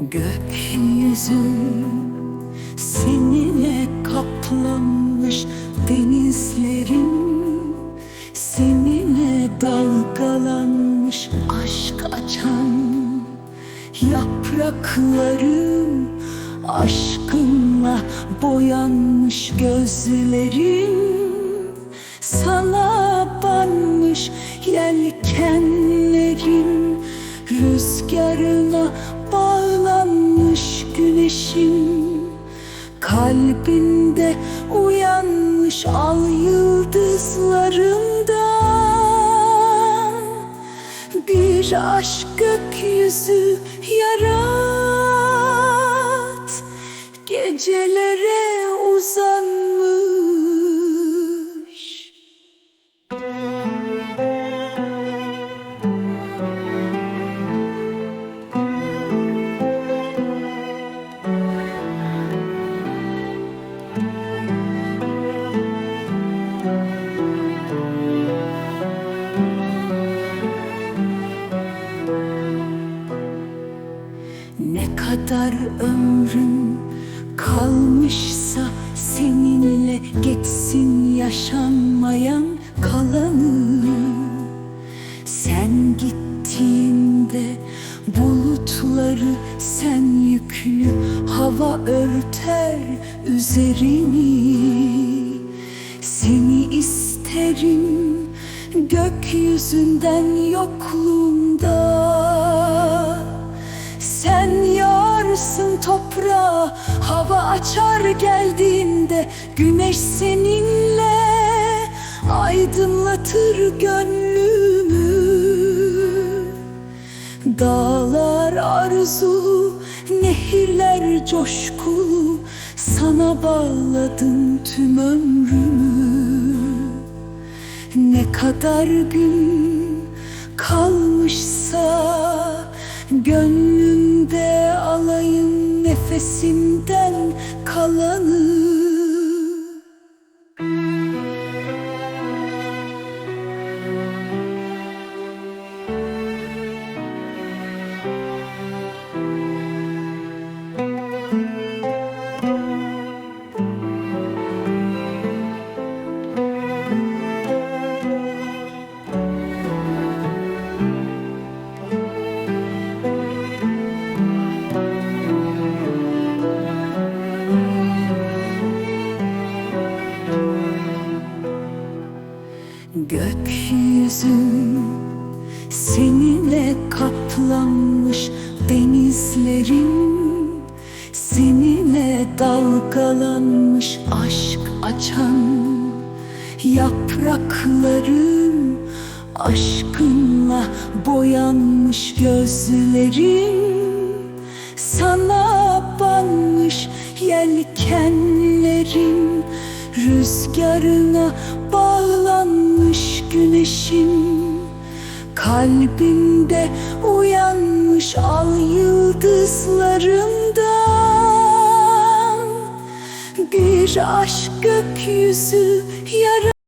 Gökyüzü seninle kaplanmış denizlerim Seninle dalgalanmış aşk açan yapraklarım Aşkınla boyanmış gözlerim Sana banmış yelkenlerim Rüzgarına Kalbinde uyanmış al yıldızlarından Bir aşk gökyüzü yarat. Gecelere Ne kadar ömrüm kalmışsa seninle geçsin yaşanmayan kalanı Sen gittiğinde bulutları sen yüklü hava örter üzerini. Seni isterim gökyüzünden yokluğumda sen yarsın toprağa Hava açar geldiğinde Güneş seninle Aydınlatır gönlümü. Dağlar arzulu Nehirler coşkulu Sana bağladım tüm ömrümü. Ne kadar gün kalmışsa Gönlümde alayım nefesimden kalanı Gökyüzüm seninle kaplanmış denizlerim Seninle dalgalanmış aşk açan Yapraklarım aşkınla boyanmış gözlerim Sana banmış yelkenlerim Rüzgarına Kalbimde uyanmış al yıldızlarından Bir aşk gökyüzü yara